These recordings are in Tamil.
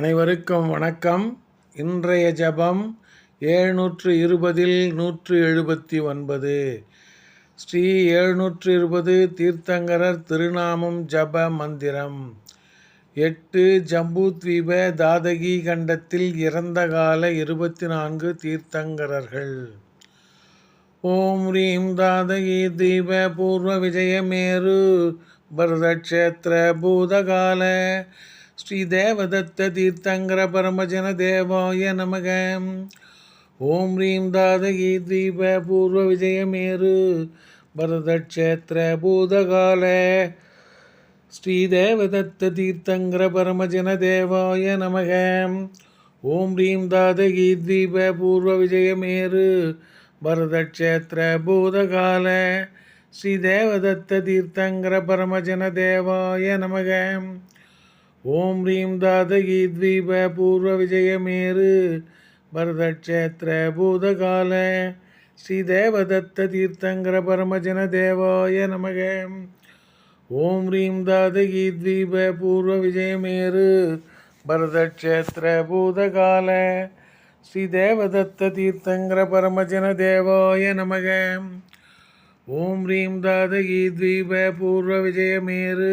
அனைவருக்கும் வணக்கம். இன்றைய ஜபம் ஏழ்நூற்று இருபதில் நூற்று எழுபத்தி ஒன்பது ஸ்ரீ எழுநூற்று இருபது தீர்த்தங்கரர் திருநாமம் ஜப மந்திரம். எட்டு ஜம்பூத்வீப தாதகி கண்டத்தில் இறந்த கால இருபத்தி நான்கு தீர்த்தங்கரர்கள். ஓம் ரீம் தாதகி தீப பூர்வ விஜயமேரு பரதக்ஷேத்திர பூதகால ஸ்ரீதேவதத்த தீர்த்தங்கர பரமஜன தேவாய நமக. ஓம் ஹ்ரீம் தாதகி தீப பூர்வ விஜயமேரு பரதக்ஷேத்திர பூதகால ஸ்ரீதேவதத்த தீர்த்தங்கர பரமஜன தேவாய நமக. ஓம் ஹ்ரீம் தாதகி தீப பூர்வ விஜயமேரு பரதக்ஷேத்திர பூதகால ஸ்ரீதேவதத்த தீர்த்தங்கர பரமஜன தேவாய நமகம் ஓம் ரீம் தாதகி த்வீப பூர்வ விஜயமேரு பரதக்ஷேத்திர பூதகால ஸ்ரீ தேவதத்த தீர்த்தங்கர பரமஜன தேவாய நமக ஓம் ரீம் தாதகி த்வீப பூர்வ விஜயமேரு பரதக்ஷேத்திர பூதகால ஸ்ரீ தேவதத்த தீர்த்தங்கர பரமஜன தேவாய நமக ஓம் ரீம் தாதகி த்வீப பூர்வ விஜயமேரு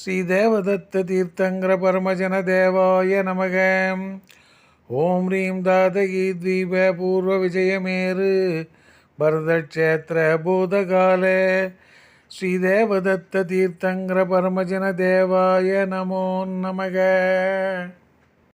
ஸ்ரீதேவதத்த தீர்த்தங்கர பரமஜன தேவாய நமக. ஓம் ரீம் தாதகி தீப பூர்வ விஜயமேரு பரதக்ஷேத்திர பூதகாலே. ஸ்ரீதேவதத்த தீர்த்தங்கர பரமஜன தேவாய நமோ நமக.